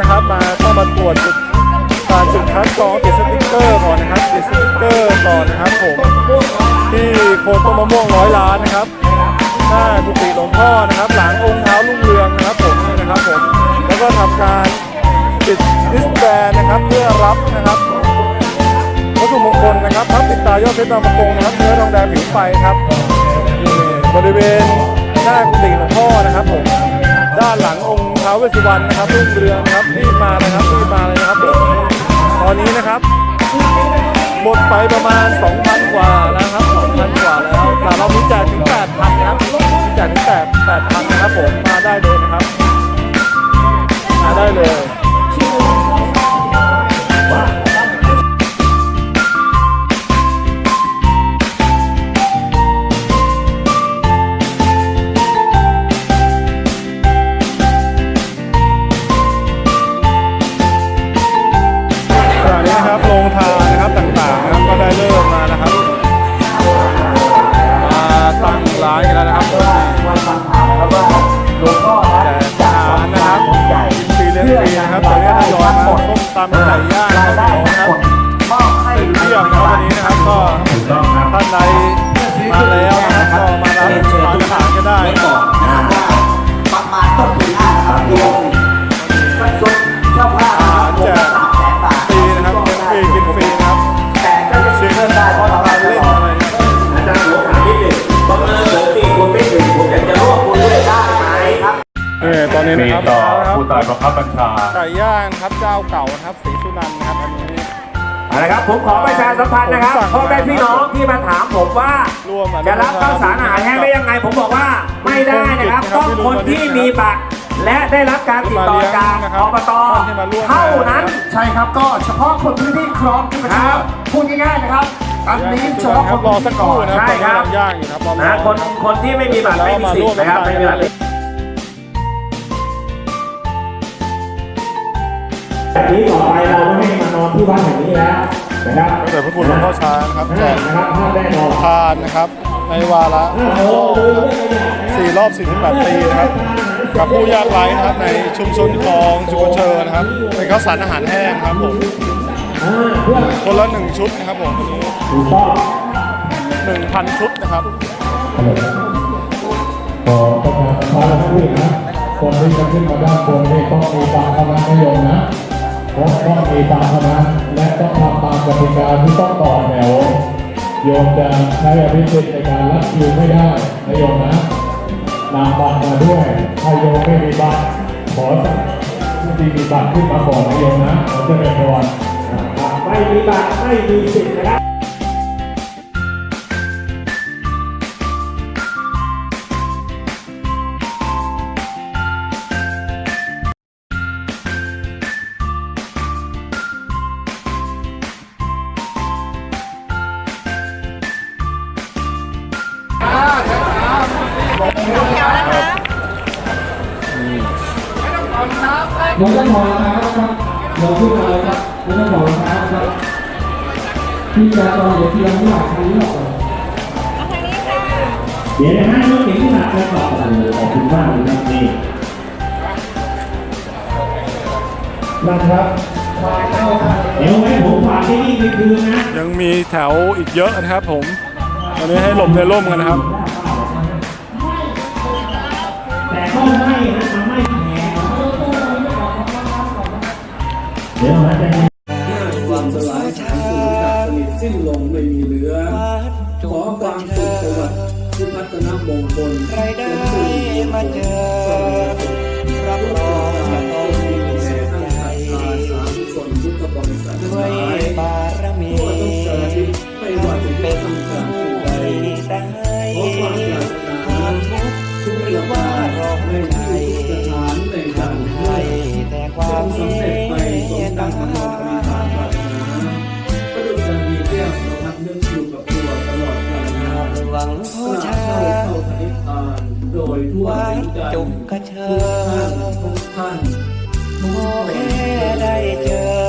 นะครับ มาต้องมาตรวจจุดจุดคัดกรองติดสติ๊กเกอร์ก่อนนะครับติดสติ๊กเกอร์ก่อนนะครับผมที่โคนต้นมะม่วงร้อยล้านนะครับหน้ากุฏิหลวงพ่อนะครับ หลังองค์เท้าลุงเรืองนะครับผมนะครับผมแล้วก็ทำการติดดิสแบนนะครับเพื่อรับนะครับวัตถุมงคลนะครับพับติดตายอดเพชรตามกงนะครับเนื้อทองแดงผิวไฟครับบริเวณหน้ากุฏิหลวงพ่อนะครับผม วเวสสุวรรณนะครับรุ่งเรืองนะครับรีบมานะครับรีบมาเลยนะครับ ตอนนี้นะครับ หมดไปประมาณ 2,000 กว่าแล้วครับ นี้ทยอยมาส้มตำไก่ย่างนะครับนะครับเป็นเที่ยงนะครับวันนี้นะครับก็ท่านใดมาแล้วนะครับก็มารับทานอาหารกันได้ นี่ตอนนี้มีนะครับต่อนะครับผู้ใต้บังคับบัญชาไก่ย่างนะครับเจ้าเก่านะครับสีสุนันท์นะครับอันนี้ เอาละครับผมขอประชาสัมพันธ์นะครับพ่อแม่พี่น้องที่มาถามผมว่า ร่วมอนุโมทนาจะรับข้าวสารอาหารแห้งได้ยังไง ผมบอกว่าไม่ได้นะครับต้องคนที่มีบัตรและได้รับการติดต่อจากอบตเท่านั้น ใช่ครับก็เฉพาะคนพื้นที่ครองที่ประชาครับพูดง่ายๆนะครับ อันนี้เฉพาะคนรอพื้นสักที่คก่อรู่น นะครับใช่ครับตอนนี้ย่างอยู่นะครับรอนะคนคนที่ไม่มีบัตรไม่มีสิทธิ์นะครับไม่มีบัตร แบบนี้ต่อไปเราไม่ให้มานอนที่วัดแห่งนี้แล้วนะครับตั้งแต่พระคุณหลวงพ่อช้างนะครับแจกนะครับภาพแน่นอนทานนะครับ ในวาระสี่รอบ48ปีนะครับ กับผู้ยากไร้นะครับในชุมชนคลองจุกเชอนะครับเป็นข้าวสารอาหารแห้งครับผมคนละหนึ่งชุดนะครับผมวันนี้ถูกต้องหนึ่งพันชุดนะครับขอประชาสัมพันธ์ให้ด้วยนะคนที่จะขึ้นมาด้านบนนี่ต้องมีตามคณะนิยมนะ ต้องต้องมีตามคณะและต้องทำตามกติกาที่ต้องต่อแถวโยมจะใช้อภิสิทธิ์ในการรับคิวไม่ได้นะโยมนะนำบัตรมาด้วยถ้าโยมไม่มีบัตรขอสักผู้ที่มีบัตรขึ้นมาก่อนนะโยมนะเราจะเป็นพรไม่มีบัตรไม่มีสิทธิ์นะครับ หลวงพ่อถอดรองเท้าครับหลวงพ่อเลยครับหลวงพ่อถอดรองเท้าครับที่จะรอนเดี๋ยวที่เราไม่หลับทางนี้หรอกเดี๋ยวนะฮะรถเก๋งที่หนักแล้วก็โอ้โหขอบคุณมากเลยครับนี่นะครับเดี๋ยวไว้ผมฝากที่นี่ไปคืนนะ ยังมีแถวอีกเยอะนะครับผม ตอนนี้ให้หลบในร่มกันนะครับ แต่ก็ไม่นะมันไม่แพงเดี๋ยวนะจะความสลายทางสูญจากสนิทสิ้นลงไม่มีเหลือ ขอความสุขสวัสดิ์ที่พัฒนามงคลใครได้มาเจอ งผู้ระชาเข้าเข้าพนิพพานโดยทั่วถึงกันจงกระเชอท่าทุกท่านโมแค่ได้เจอ